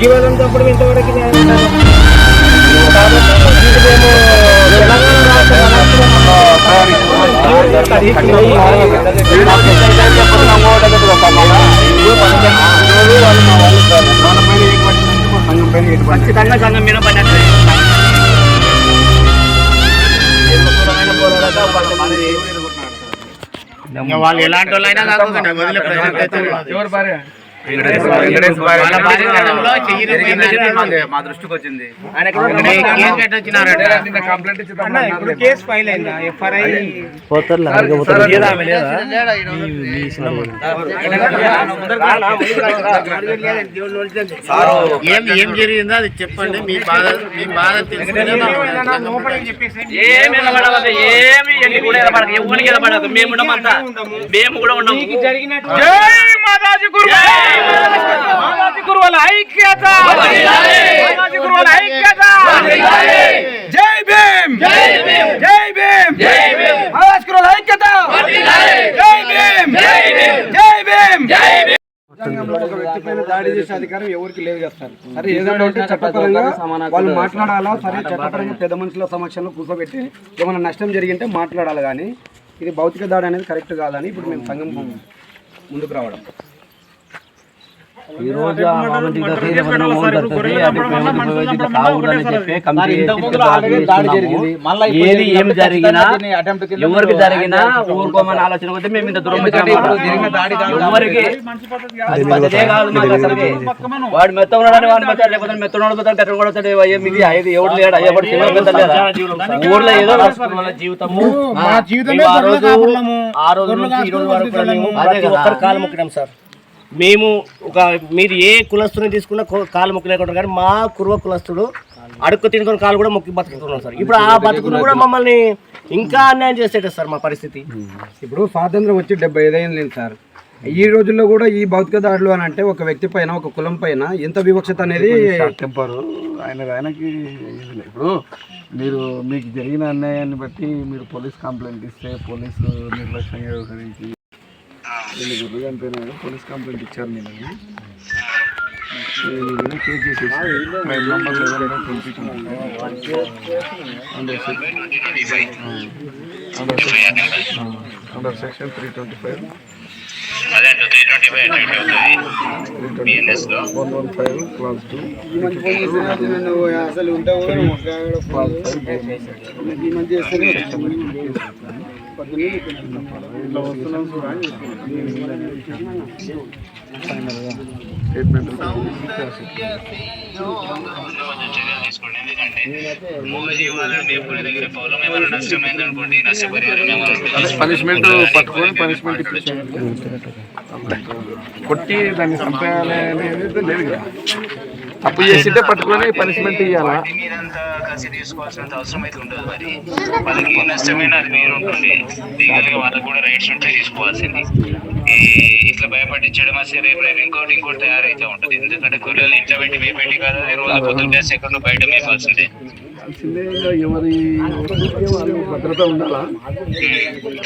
జీవనం చంపడం ఇంతవరకు ఖచ్చితంగా సంఘం మీద పడినట్టు వాళ్ళు ఎలాంటి వాళ్ళైనా కాకుండా వదిలే ప్రసక్తి అయితే ఉండదు. మా దృష్టికి వచ్చింది కేసు ఫైల్ అయిందా ఎఫ్ఐఆర్ ఏం ఏం జరిగిందో అది చెప్పండి మీ బాధ మీ బాధ తెలుసుకునే కూడా మేము కూడా ఉండము జరిగినట్టు గురువుల ఐక్యత! గురువుల ఐక్యత! జై భీమ్! జై భీమ్! జై భీమ్! జై భీమ్! గురువుల ఐక్యత! జై భీమ్! జై భీమ్! జై భీమ్! జై భీమ్! రాజ్యాంగంలో ఒక వ్యక్తి పైన దాడి చేసే అధికారం ఎవరికి లేదు కదా సార్. సరే ఏదైనా ఉంటే చట్టపరంగా వాళ్ళు మాట్లాడాలా? సరే చట్టపరంగా పెద్ద మనుషుల సమక్షంలో కూర్చోబెట్టి ఏమైనా నష్టం జరిగింటే మాట్లాడాలి కానీ ఇది భౌతిక దాడి అనేది కరెక్ట్ కాదని ఇప్పుడు మేము సంఘం ముందుకు రావడం. ఈ రోజు. ఏది ఏం జరిగినా ఎవరికి జరిగినా ఊరుకోమని ఆలోచన పోతే మేము ఇంత దూరం ఎవరికి? మాకు వాడు మెత్త ఉన్నాడని వాడిని మెత్తాడు లేకపోతే మెత్త ఉన్నాడు పోతాడు కట్ట కూడా వస్తాడు ఇది ఐదు ఎవడు లేడు? వాడు లేదా ఊర్లో ఏదో జీవితము. ఆ రోజు కాపురము. ఆ రోజు నుంచి ఈ రోజు వరకు అదే కదా. కాలు సార్. మేము ఒక మీరు ఏ కులస్తుని తీసుకున్నా కో- కాలు మొక్కలేకుండా కానీ మా కుర్వ కులస్తుడు అడుక్కు తినుకొని కాలు కూడా మొక్కి బతుకుతున్నాం సార్. ఇప్పుడు ఆ బతుకులు కూడా మమ్మల్ని ఇంకా అన్యాయం చేసేట సార్ మా పరిస్థితి. ఇప్పుడు స్వాతంత్రం వచ్చి డెబ్బై ఐదేళ్ళు లేదు సార్. ఈ రోజుల్లో కూడా ఈ భౌతిక దాడులు అని అంటే ఒక వ్యక్తి పైన ఒక కులం పైన ఎంత వివక్షత అనేది టెంపరు ఆయన ఆయనకి. ఇప్పుడు మీరు మీకు జరిగిన అన్యాయాన్ని బట్టి మీరు పోలీస్ కంప్లైంట్ ఇస్తే పోలీసు నిర్లక్ష్యంగా పోలీస్ కంప్లైంట్ ఇచ్చారు మీరు కేసు చేసేసి crime number eleven twenty under section three twenty five one one five class two అసలు ఉంటావు పనిష్మెంట్ పట్టుకొని పనిష్మెంట్ ఇప్పించాలి కొట్టి దాన్ని సంపేయాలి అనేది లేదు కదా. తప్పు చేసింటే పట్టుకొని పనిష్మెంట్ ఇవ్వాలా మీరంతా తీసుకోవాల్సినంత అవసరం అయితే ఉండదు మరి. వాళ్ళకి నష్టమైన అది మీరు ఉంటుంది లీగల్గా వాళ్ళకి కూడా రైట్స్ తీసుకోవాల్సింది. ఇట్లా భయపట్టించడం అసలు రేపు రేపు ఇంకోటి ఇంకోటి తయారైతే ఉంటుంది. ఎందుకంటే గొర్రెలు ఇంట్లో పెట్టి కదా రోజు పొద్దున్నే సెకండ్ బయట మేపాల్సిందే. తెలిసిందే ఇంకా ఎవరి ఎవరి భద్రత ఉండాలా?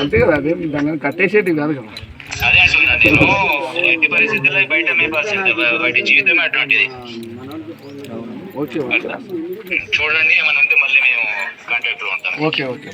అంతే కదా అదే దాన్ని కట్టేసేటి కాదు కదా. అదే అంటున్నా నేను ఎట్టి పరిస్థితుల్లో బయట మేపాల్సిందే బయట జీవితం అటువంటిది. Okay okay. చూడండి ఏమైనా ఉంటే మళ్ళీ మేము కాంటాక్ట్లో ఉంటాం. Okay okay.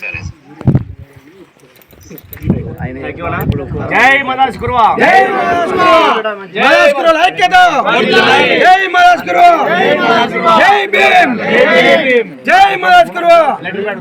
సరే. జై మదాస్ గురువా.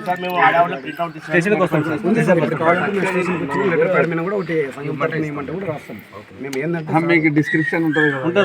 సార్ మేము ఆడవాళ్ళ ప్రింట్అవుట్ లెటర్ ప్యాడ్ మీద కూడా ఒకటి సంఘం పట్టణ ఏమంటే కూడా రాస్తాం. మేము ఏంటంటే మీకు డిస్క్రిప్షన్ ఉంటుంది కదా.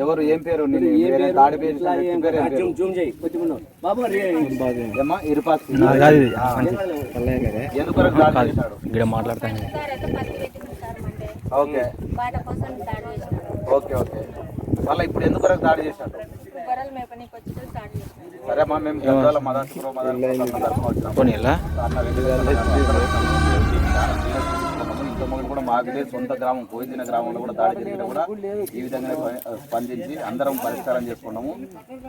ఎవరు ఏం పేరు? చేశాడు? Sir Monday. Okay. Okay okay. వాళ్ళ ఇప్పుడు ఎందుకు వరకు దాడి చేశారు గొర్రెలు మేపనీకి వచ్చి స్టార్ట్ చేసినారు సరే అమ్మా మేము గద్వాల కూడా సొంత గ్రామం కోయిదిన గ్రామంలో కూడా దాడి జరిగిన కూడా ఈ విధంగా స్పందించి అందరం పరిష్కారం చేసుకున్నాము.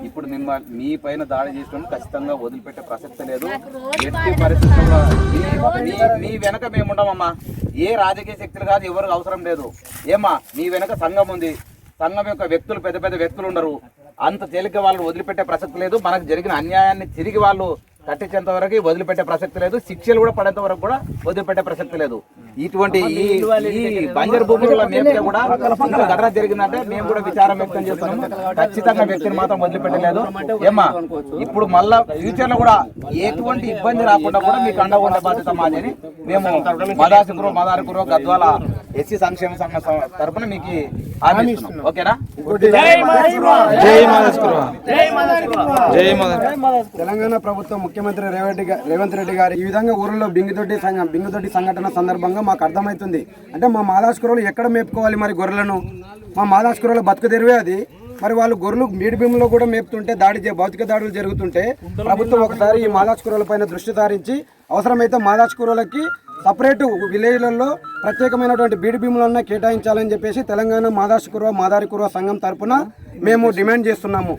ఇప్పుడు మిమ్మ మీ పైన దాడి చేసుకుని ఖచ్చితంగా వదిలిపెట్టే ప్రసక్తి లేదు. ఎట్టి పరిస్థితుల్లో మీ- మీ- వెనక మేము ఉండమమ్మా. ఏ రాజకీయ శక్తులు కాదు ఎవరికి అవసరం లేదు. ఏమా మీ వెనక సంఘం ఉంది. సంఘం యొక్క వ్యక్తులు పెద్ద పెద్ద వ్యక్తులు ఉండరు. అంత తేలిక వాళ్ళని వదిలిపెట్టే ప్రసక్తి లేదు. మనకు జరిగిన అన్యాయాన్ని తిరిగి వాళ్ళు కట్టించేంత వరకు వదిలిపెట్టే ప్రసక్తి లేదు. శిక్షలు కూడా పడేంత వరకు కూడా వదిలిపెట్టే ప్రసక్తి లేదు. ఇటువంటి ఈ బంజర్ భూముల మేమే కూడా ఘటన జరిగిందంటే మేము కూడా విచారం వ్యక్తం చేస్తున్నాము. ఖచ్చితంగా వ్యక్తిని మాత్రం వదిలిపెట్టలేదు. ఏమ్మా ఇప్పుడు మళ్ళా ఫ్యూచర్లో కూడా ఎటువంటి ఇబ్బంది రాకుండా కూడా మీకు అండగా ఉండే బాధ్యత మాది అని మేము మదాసుకురు మదారుకురు గద్వాల ఎస్సీ సంక్షేమ సంఘ తరపున మీకు. ఓకేనా? తెలంగాణ ప్రభుత్వం ముఖ్యమంత్రి రేవంత్ రెడ్డి గా- రేవంత్ రెడ్డి గారు ఈ విధంగా ఊరిలో బింగితోటి సంఘ బింగితోటి సంఘటన సందర్భంగా మాకు అర్థమవుతుంది. అంటే మా మాదాస్కురలు ఎక్కడ మేపుకోవాలి మరి గొర్రెలను? మా మాదాస్కురలు బతుకు తెరివే అది. మరి వాళ్ళు గొర్రెలు మీడి భీములో కూడా మేపుతుంటే దాడి చే- భౌతిక దాడులు జరుగుతుంటే ప్రభుత్వం ఒకసారి ఈ మాదాస్కురల పైన దృష్టి సారించి అవసరమైతే మాదాస్కురలకి సపరేట్ విలేజ్లలో ప్రత్యేకమైనటువంటి బీడి భీములన్నా కేటాయించాలని చెప్పేసి తెలంగాణ మాదాస్కురవ మాదారికురవ సంఘం తరపున మేము డిమాండ్ చేస్తున్నాము.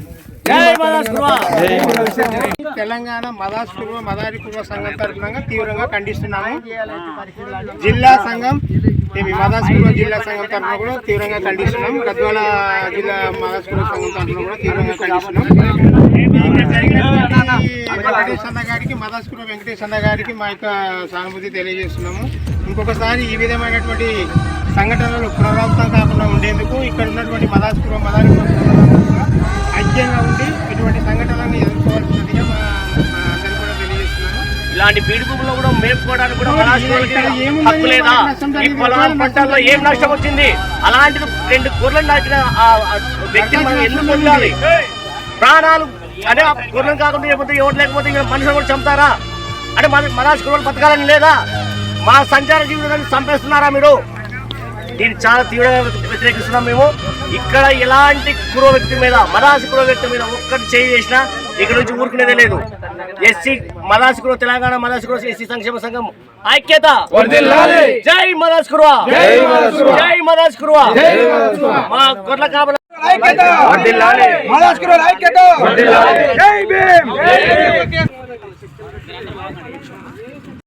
తెలంగాణ మదాస్పూర్వ మదారి పూర్వ సంఘం తరఫున తీవ్రంగా ఖండిస్తున్నాము. జిల్లా సంఘం మేము మదాస్పూర్వ జిల్లా సంఘం తరఫున కూడా తీవ్రంగా ఖండిస్తున్నాం గద్వాల జిల్లా మదాస్పూర్వ సంఘం తరఫున కూడా తీవ్రంగా ఖండిస్తున్నాం వెంకటేష్ అన్న గారికి వెంకటేష్ అన్న గారికి మా యొక్క సానుభూతి తెలియజేస్తున్నాము. ఇంకొకసారి ఈ విధమైనటువంటి సంఘటనలు పునరావృతం కాకుండా ఉండేందుకు ఇక్కడ ఉన్నటువంటి మదాస్పూర్వ మదారి ఐక్యంగా ఉండి ఇటువంటి సంఘటనలను ఎదుర్కోవాల్సినదిగా మా కూడా తెలియజేస్తున్నాను ఇలాంటి బీడు భూముల్లో కూడా మేపుకోవడానికి కూడా పంటల్లో ఏం నష్టం వచ్చింది? అలాంటిది రెండు గొర్రెలు నాటిన వ్యక్తిని మనం ఎందుకు వదిలాలి? ప్రాణాలు అదే ఆ గొర్రెలు కాకుండా లేకపోతే ఎవరు లేకపోతే మనుషులు కూడా చంపుతారా? అంటే మన మహారాష్ట్ర గొర్రెలు బతకాలని లేదా? మా సంచార జీవితాన్ని చంపేస్తున్నారా మీరు? దీన్ని చాలా తీవ్రంగా వ్యతిరేకిస్తున్నాం మేము. ఇక్కడ ఎలాంటి కురో వ్యక్తి మీద మదాసి కురో వ్యక్తి మీద ఒక్కటి చేయి చేసినా ఇక్కడ నుంచి ఊరుకునేదే లేదు. ఎస్సీ మదాసి కురో తెలంగాణ మదాసి కురో ఎస్సీ సంక్షేమ సంఘం ఐక్యత. జై మదాసి కురవ జై మదాసి కురవ మా గొర్రెల కాపల మాదాస్కురల ఐక్యత! జై భీమ్!